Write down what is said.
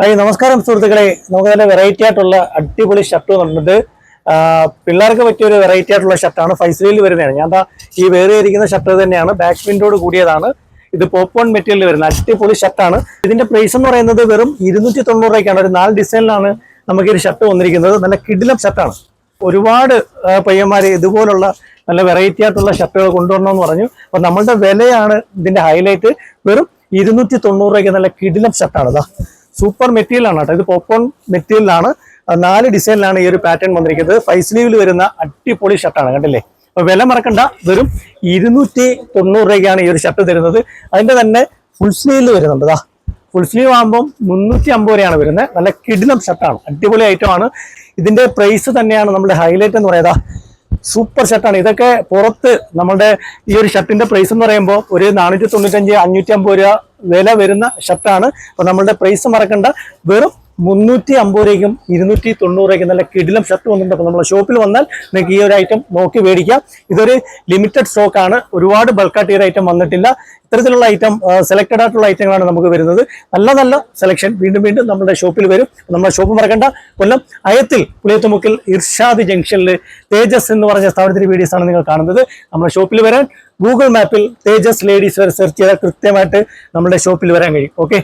Hi നമസ്കാരം സുഹൃത്തുക്കളെ. നമുക്ക് നല്ല വെറൈറ്റി ആയിട്ടുള്ള അടിപൊളി ഷർട്ട് വന്നിട്ടുണ്ട്. പിള്ളേർക്ക് പറ്റിയ ഒരു വെറൈറ്റി ആയിട്ടുള്ള ഷർട്ടാണ് ഫൈസലിൽ വരുന്നതാണ്. ഞാൻ ഈ വേറെ ഇരിക്കുന്ന ഷർട്ട് തന്നെയാണ്. ബാക്ക് വിൻഡോട് കൂടിയതാണ്. ഇത് പോപ്പോൺ മെറ്റീരിയൽ വരുന്ന അടിപൊളി ഷർട്ടാണ് ഇതിന്റെ പ്രൈസ് എന്ന് പറയുന്നത് വെറും ഇരുന്നൂറ്റി തൊണ്ണൂറ് രൂപയ്ക്കാണ്. ഒരു നാല് ഡിസൈനിലാണ് നമുക്ക് ഈ ഷർട്ട് വന്നിരിക്കുന്നത്. നല്ല കിഡിലം ഷർട്ടാണ് ഒരുപാട് പയ്യന്മാർ ഇതുപോലുള്ള നല്ല വെറൈറ്റി ആയിട്ടുള്ള ഷർട്ടുകൾ കൊണ്ടുവരണമെന്ന് പറഞ്ഞു. അപ്പൊ നമ്മളുടെ വിലയാണ് ഇതിന്റെ ഹൈലൈറ്റ് വെറും ഇരുന്നൂറ്റി തൊണ്ണൂറ് രൂപയ്ക്ക് നല്ല കിഡിലം ഷർട്ടാണ് ഇതാ സൂപ്പർ മെറ്റീരിയലാണ് കേട്ടോ. ഇത് പോപ്കോൺ മെറ്റീരിയലാണ് നാല് ഡിസൈനിലാണ് ഈ ഒരു പാറ്റേൺ വന്നിരിക്കുന്നത്. ഫൈവ് സ്ലീവിൽ വരുന്ന അടിപൊളി ഷർട്ടാണ് കണ്ടില്ലേ? അപ്പൊ വില മറക്കണ്ട. വെറും ഇരുന്നൂറ്റി തൊണ്ണൂറ് രൂപയ്ക്കാണ് ഈ ഒരു ഷർട്ട് തരുന്നത്. അതിന്റെ തന്നെ ഫുൾ സ്ലീവിൽ വരുന്നുണ്ട് ദാ. ഫുൾ സ്ലീവ് ആകുമ്പോൾ മുന്നൂറ്റി അമ്പത് രൂപയാണ് വരുന്നത്. നല്ല കിടിലം ഷർട്ടാണ് അടിപൊളി ഐറ്റം ആണ്. ഇതിന്റെ പ്രൈസ് തന്നെയാണ് നമ്മുടെ ഹൈലൈറ്റ് എന്ന് പറയുന്നത് സൂപ്പർ ഷർട്ടാണ്. ഇതൊക്കെ പുറത്ത് നമ്മുടെ ഈ ഒരു ഷർട്ടിന്റെ പ്രൈസ് എന്ന് പറയുമ്പോൾ ഒരു നാനൂറ്റി തൊണ്ണൂറ്റഞ്ച് അഞ്ഞൂറ്റി അമ്പത് രൂപ വില വരുന്ന ഷർട്ടാണ്. അപ്പൊ നമ്മളുടെ പ്രൈസ് മറക്കണ്ട. വെറും മുന്നൂറ്റി അമ്പത് രൂപയ്ക്കും ഇരുന്നൂറ്റി തൊണ്ണൂറ് രൂപയ്ക്കും നല്ല കിടിലം ഷർട്ട് വന്നിട്ടുണ്ട്. അപ്പോൾ ഷോപ്പിൽ വന്നാൽ നിങ്ങൾക്ക് ഈ ഒരു ഐറ്റം നോക്കി മേടിക്കാം. ഇതൊരു ലിമിറ്റഡ് സ്റ്റോക്ക് ആണ്. ഒരുപാട് ബൾക്കായിട്ട് ഈ ഒരു ഐറ്റം വന്നിട്ടില്ല. ഇത്തരത്തിലുള്ള ഐറ്റം സെലക്റ്റഡ് ആയിട്ടുള്ള ഐറ്റങ്ങളാണ് നമുക്ക് വരുന്നത്. നല്ല നല്ല സെലക്ഷൻ വീണ്ടും വീണ്ടും നമ്മുടെ ഷോപ്പിൽ വരും. നമ്മുടെ ഷോപ്പ് മറക്കണ്ട. കൊല്ലം അയത്തിൽ പുളിയത്തുമുക്കിൽ ഇർഷാദ് ജംഗ്ഷനിൽ തേജസ് എന്ന് പറഞ്ഞ സ്ഥാപനത്തിന്റെ വീഡിയോസ് ആണ് നിങ്ങൾ കാണുന്നത്. നമ്മുടെ ഷോപ്പിൽ വരാൻ ഗൂഗിൾ മാപ്പിൽ തേജസ് ലേഡീസ് വരെ സെർച്ച് ചെയ്താൽ കൃത്യമായിട്ട് നമ്മുടെ ഷോപ്പിൽ വരാൻ കഴിയും. ഓക്കെ